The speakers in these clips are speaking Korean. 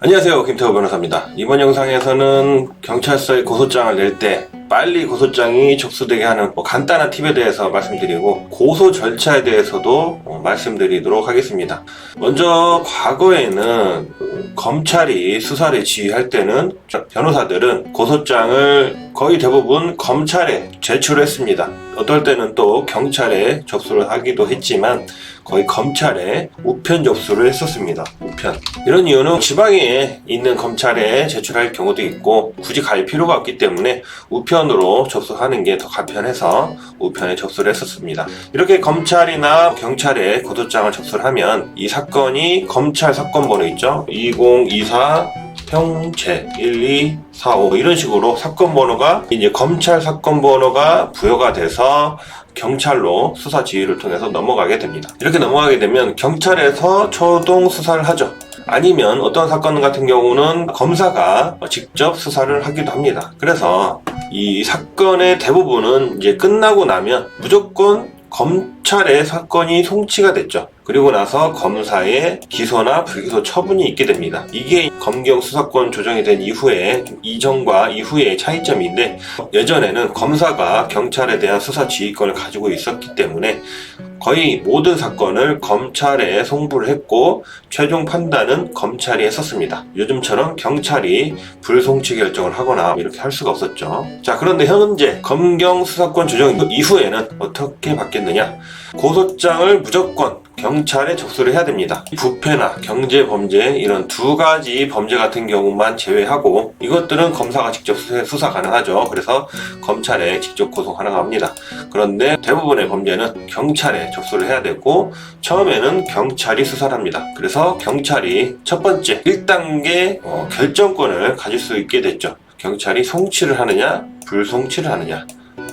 안녕하세요 김태호 변호사입니다. 이번 영상에서는 경찰서에 고소장을 낼 때 빨리 고소장이 접수되게 하는 뭐 간단한 팁에 대해서 말씀드리고 고소 절차에 대해서도 어, 말씀드리도록 하겠습니다. 먼저 과거에는 그 검찰이 수사를 지휘할 때는 저- 변호사들은 고소장을 거의 대부분 검찰에 제출했습니다 어떨 때는 또 경찰에 접수를 하기도 했지만 거의 검찰에 우편 접수를 했었습니다 우편 이런 이유는 지방에 있는 검찰에 제출할 경우도 있고 굳이 갈 필요가 없기 때문에 우편으로 접수하는 게 더 간편해서 우편에 접수를 했었습니다. 이렇게 검찰이나 경찰에 고소장을 접수를 하면 이 사건이 검찰 사건 번호 있죠? 2024 평제 1245 이런 식으로 사건 번호가 이제 검찰 사건 번호가 부여가 돼서 경찰로 수사 지휘를 통해서 넘어가게 됩니다. 이렇게 넘어가게 되면 경찰에서 초동 수사를 하죠. 아니면 어떤 사건 같은 경우는 검사가 직접 수사를 하기도 합니다. 그래서 이 사건의 대부분은 이제 끝나고 나면 무조건 검찰의 사건이 송치가 됐죠. 그리고 나서 검사의 기소나 불기소 처분이 있게 됩니다. 이게 검경 수사권 조정이 된 이후에 이전과 이후의 차이점인데 예전에는 검사가 경찰에 대한 수사 지휘권을 가지고 있었기 때문에 거의 모든 사건을 검찰에 송부를 했고 최종 판단은 검찰이 했었습니다. 요즘처럼 경찰이 불송치 결정을 하거나 이렇게 할 수가 없었죠. 자, 그런데 현재 검경 수사권 조정 이후에는 어떻게 바뀌었느냐? 고소장을 무조건 경찰에 접수를 해야 됩니다. 부패나 경제 범죄 이런 두 가지 범죄 같은 경우만 제외하고 이것들은 검사가 직접 수- 수사 가능하죠. 그래서 검찰에 직접 고소 가능합니다. 그런데 대부분의 범죄는 경찰에 접수를 해야 되고 처음에는 경찰이 수사를 합니다. 그래서 경찰이 첫 번째 1단계 어, 결정권을 가질 수 있게 됐죠. 경찰이 송치를 하느냐 불송치를 하느냐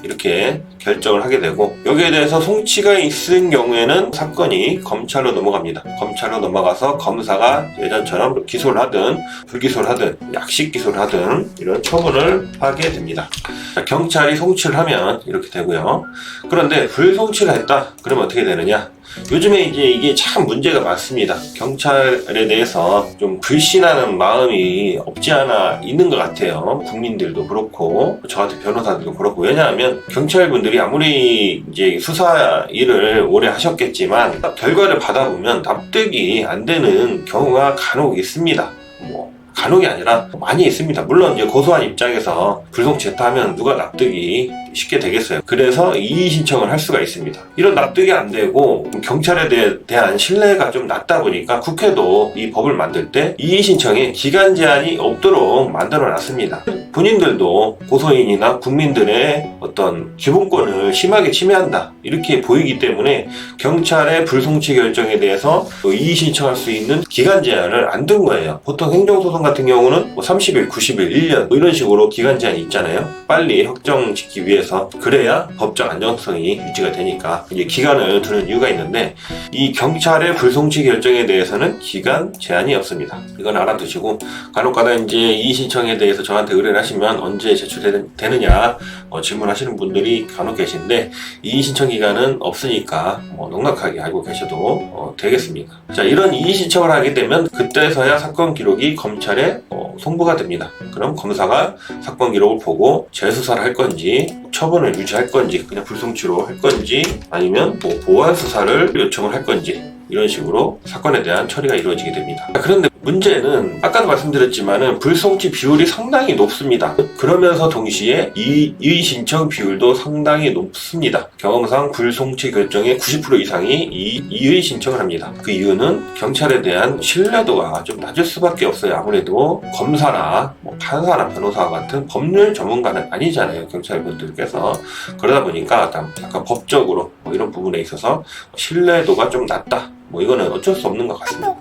이렇게 결정을 하게 되고 여기에 대해서 송치가 있은 경우에는 사건이 검찰로 넘어갑니다. 검찰로 넘어가서 검사가 예전처럼 기소를 하든 불기소를 하든 약식 기소를 하든 이런 처분을 하게 됩니다. 자, 경찰이 송치를 하면 이렇게 되고요. 그런데 불송치를 했다. 그러면 어떻게 되느냐? 요즘에 이제 이게 참 문제가 많습니다. 경찰에 대해서 좀 불신하는 마음이 없지 않아 있는 것 같아요. 국민들도 그렇고, 저 같은 변호사들도 그렇고. 왜냐하면 경찰분들이 아무리 이제 수사 일을 오래 하셨겠지만, 결과를 받아보면 납득이 안 되는 경우가 간혹 있습니다. 뭐, 간혹이 아니라 많이 있습니다. 물론 이제 고소한 입장에서 불송치했다면 누가 납득이 쉽게 되겠어요. 그래서 이의 신청을 할 수가 있습니다. 이런 납득이 안 되고 경찰에 대, 대한 신뢰가 좀 낮다 보니까 국회도 이 법을 만들 때 이의 신청에 기간 제한이 없도록 만들어 놨습니다. 본인들도 고소인이나 국민들의 어떤 기본권을 심하게 침해한다. 이렇게 보이기 때문에 경찰의 불송치 결정에 대해서 또 이의 신청할 수 있는 기간 제한을 안 둔 거예요. 보통 행정소송 같은 경우는 뭐 30일, 90일, 1년 뭐 이런 식으로 기간 제한이 있잖아요. 빨리 확정짓기 위해서 그래야 법적 안정성이 유지가 되니까 이제 기간을 두는 이유가 있는데 이 경찰의 불송치 결정에 대해서는 기간 제한이 없습니다. 이건 알아두시고 간혹가다 이제 이의 신청에 대해서 저한테 의뢰를 하시면 언제 제출되느냐 어, 질문하시는 분들이 간혹 계신데 이의 신청 기간은 없으니까 뭐 넉넉하게 알고 계셔도 어, 되겠습니다. 자 이런 이의 신청을 하게 되면 그때서야 사건 기록이 검찰에 어, 송부가 됩니다. 그럼 검사가 사건 기록을 보고 재수사를 할 건지 처분을 유지할 건지 그냥 불송치로 할 건지 아니면 뭐 보완 수사를 요청을 할 건지 이런 식으로 사건에 대한 처리가 이루어지게 됩니다. 그런데 문제는 아까도 말씀드렸지만은 불송치 비율이 상당히 높습니다. 그러면서 동시에 이, 이 신청 비율도 상당히 높습니다. 경험상 불송치 결정의 90% 이상이 이, 이의 신청을 합니다. 그 이유는 경찰에 대한 신뢰도가 좀 낮을 수밖에 없어요. 아무래도 검사나 뭐 판사나 변호사 같은 법률 전문가는 아니잖아요. 경찰분들께서 그러다 보니까 약간 법적으로 뭐 이런 부분에 있어서 신뢰도가 좀 낮다. 뭐 이거는 어쩔 수 없는 것 같습니다.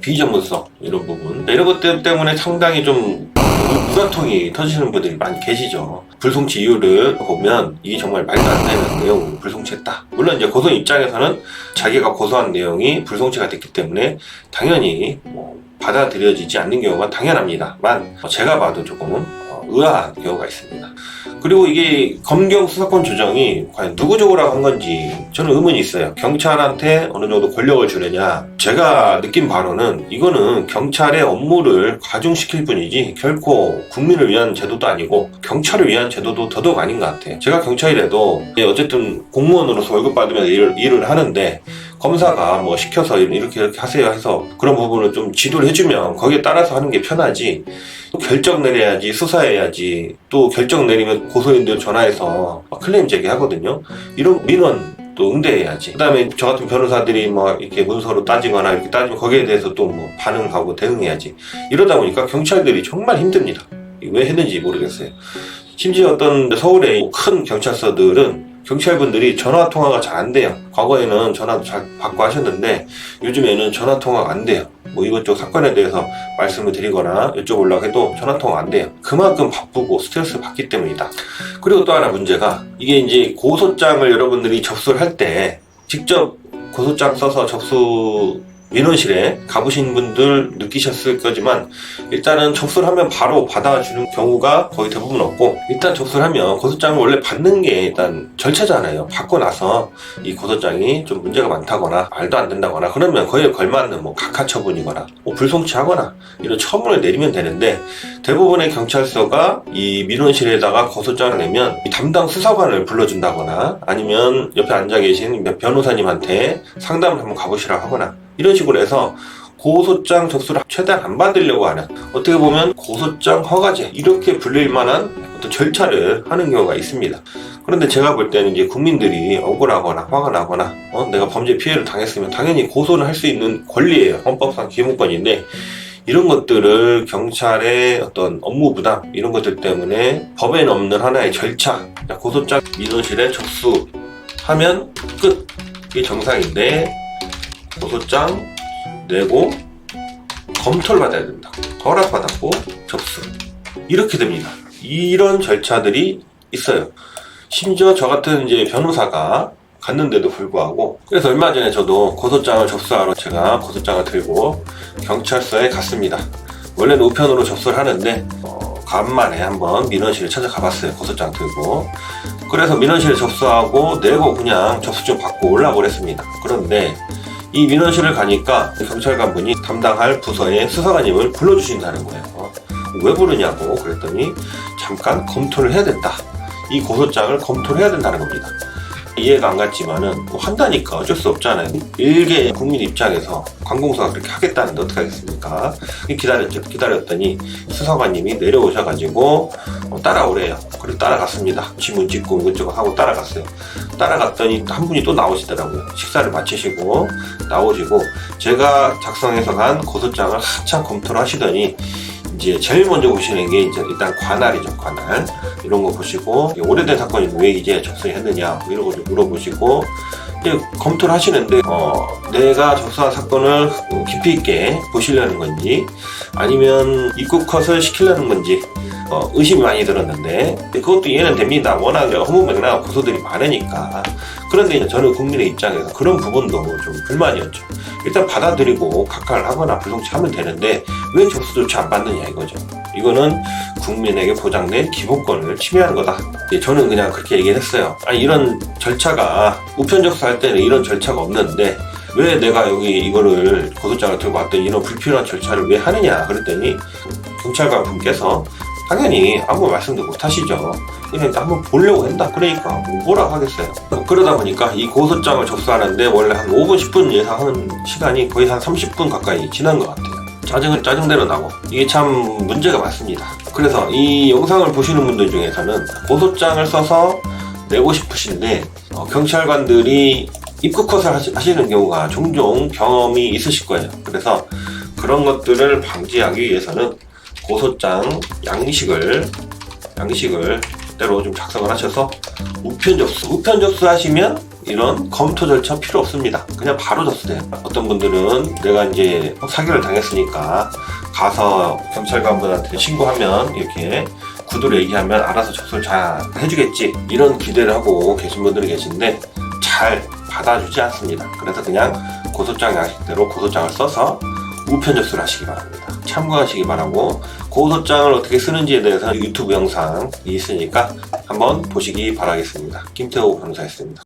비전문성 이런 부분 이런 것들 때문에 상당히 좀 무다통이 터지시는 분들이 많이 계시죠. 불송치 이유를 보면 이게 정말 말도 안 되는 내용으로 불송치했다. 물론 이제 고소 입장에서는 자기가 고소한 내용이 불송치가 됐기 때문에 당연히 뭐 받아들여지지 않는 경우가 당연합니다만 어, 제가 봐도 조금 어, 의아한 경우가 있습니다. 그리고 이게 검경 수사권 조정이 과연 누구 적으라고 한 건지 저는 의문이 있어요. 경찰한테 어느 정도 권력을 주느냐. 제가 느낀 바로는 이거는 경찰의 업무를 과중시킬 뿐이지 결코 국민을 위한 제도도 아니고 경찰을 위한 제도도 더더욱 아닌 것 같아요. 제가 경찰이라도 어쨌든 공무원으로서 월급 받으면서 일을, 일을 하는데 검사가 뭐 시켜서 이렇게 이렇게 하세요 해서 그런 부분을 좀 지도를 해주면 거기에 따라서 하는 게 편하지. 또 결정 내려야지 수사해야지. 또 결정 내리면 고소인들 전화해서 막 클레임 제기하거든요. 이런 민원 또 응대해야지. 그다음에 저 같은 변호사들이 뭐 이렇게 문서로 따지거나 이렇게 따지면 거기에 대해서 또 뭐 반응하고 대응해야지. 이러다 보니까 경찰들이 정말 힘듭니다. 왜 했는지 모르겠어요. 심지어 어떤 서울의 큰 경찰서들은 경찰분들이 전화 통화가 잘 안 돼요. 과거에는 전화도 잘 받고 하셨는데 요즘에는 전화 통화가 안 돼요. 뭐 이것저것 사건에 대해서 말씀을 드리거나 여쭤보려고 해도 전화 통화 안 돼요. 그만큼 바쁘고 스트레스를 받기 때문이다. 그리고 또 하나 문제가 이게 이제 고소장을 여러분들이 접수를 할 때 직접 고소장 써서 접수 민원실에 가보신 분들 느끼셨을 거지만 일단은 접수를 하면 바로 받아주는 경우가 거의 대부분 없고 일단 접수를 하면 고소장을 원래 받는 게 일단 절차잖아요. 받고 나서 이 고소장이 좀 문제가 많다거나 말도 안 된다거나 그러면 거기에 걸맞는 뭐 각하 처분이거나 뭐 불송치하거나 이런 처분을 내리면 되는데 대부분의 경찰서가 이 민원실에다가 고소장을 내면 이 담당 수사관을 불러준다거나 아니면 옆에 앉아 계신 변호사님한테 상담을 한번 가보시라고 하거나 이런 식으로 해서 고소장 접수를 최대한 안 받으려고 하는 어떻게 보면 고소장 허가제 이렇게 불릴 만한 어떤 절차를 하는 경우가 있습니다. 그런데 제가 볼 때는 이제 국민들이 억울하거나 화가 나거나 어, 내가 범죄 피해를 당했으면 당연히 고소를 할 수 있는 권리예요. 헌법상 기본권인데 이런 것들을 경찰의 어떤 업무 부담 이런 것들 때문에 법에는 없는 하나의 절차 고소장 민원실에 접수하면 끝 이게 정상인데 고소장 내고 검토를 받아야 됩니다. 허락받았고 접수 이렇게 됩니다. 이런 절차들이 있어요. 심지어 저 같은 이제 변호사가 갔는데도 불구하고 그래서 얼마 전에 저도 고소장을 접수하러 제가 고소장을 들고 경찰서에 갔습니다. 원래는 우편으로 접수를 하는데 어, 간만에 한번 민원실에 찾아가 봤어요. 고소장 들고 그래서 민원실에 접수하고 내고 그냥 접수증 받고 올라오고 그랬습니다. 그런데 이 민원실을 가니까 경찰관분이 담당할 부서의 수사관님을 불러주신다는 거예요. 어, 왜 부르냐고 그랬더니 잠깐 검토를 해야 된다. 이 고소장을 검토를 해야 된다는 겁니다. 이해가 안 갔지만은 뭐 한다니까 어쩔 수 없잖아요. 일개 국민 입장에서 관공서가 그렇게 하겠다는데 어떻게 하겠습니까? 기다렸죠. 기다렸더니 수사관님이 내려오셔가지고 어, 따라오래요. 그래서 따라갔습니다. 지문 찍고 이것저것 하고 따라갔어요. 따라갔더니 한 분이 또 나오시더라고요. 식사를 마치시고 나오시고 제가 작성해서 간 고소장을 한참 검토를 하시더니 이제 제일 먼저 보시는 게 이제 일단 관할이죠 관할. 이런 거 보시고 오래된 사건이 왜 이제 접수했느냐 뭐 이런 거좀 물어보시고 이제 검토를 하시는데 어, 내가 접수한 사건을 깊이 있게 보시려는 건지 아니면 입국 컷을 시키려는 건지 어, 의심이 많이 들었는데 그것도 이해는 됩니다 워낙 허무맹랑한 고소들이 많으니까 그런데 이제 저는 국민의 입장에서 그런 부분도 좀 불만이었죠 일단 받아들이고 각하를 하거나 불송치하면 되는데 왜 접수조차 안 받느냐 이거죠. 이거는 국민에게 보장된 기본권을 침해하는 거다. 예, 저는 그냥 그렇게 얘기했어요. 아니 이런 절차가 우편 접수할 때는 이런 절차가 없는데 왜 내가 여기 이거를 고소장을 들고 왔더니 이런 불필요한 절차를 왜 하느냐 그랬더니 경찰관 분께서 당연히 아무 말씀도 못 하시죠. 그냥 한번 보려고 한다. 그러니까 뭐라 하겠어요. 그러다 보니까 이 고소장을 접수하는데 원래 한 5분, 10분 예상하는 시간이 거의 한 30분 가까이 지난 것 같아요. 짜증은 짜증대로 나고 이게 참 문제가 많습니다. 그래서 이 영상을 보시는 분들 중에서는 고소장을 써서 내고 싶으신데 어, 경찰관들이 입국 컷을 하시- 하시는 경우가 종종 경험이 있으실 거예요. 그래서 그런 것들을 방지하기 위해서는 고소장 양식을 양식을 때로 좀 작성을 하셔서 우편 접수 우편 접수하시면 이런 검토 절차 필요 없습니다. 그냥 바로 접수돼요 어떤 분들은 내가 이제 사기를 당했으니까 가서 경찰관분한테 신고하면 이렇게 구두로 얘기하면 알아서 접수를 잘 해주겠지. 이런 기대를 하고 계신 분들이 계신데 잘 받아주지 않습니다. 그래서 그냥 고소장 양식대로 고소장을 써서 우편 접수를 하시기 바랍니다. 참고하시기 바라고 고소장을 어떻게 쓰는지에 대해서 유튜브 영상이 있으니까 한번 보시기 바라겠습니다. 김태호 변호사였습니다.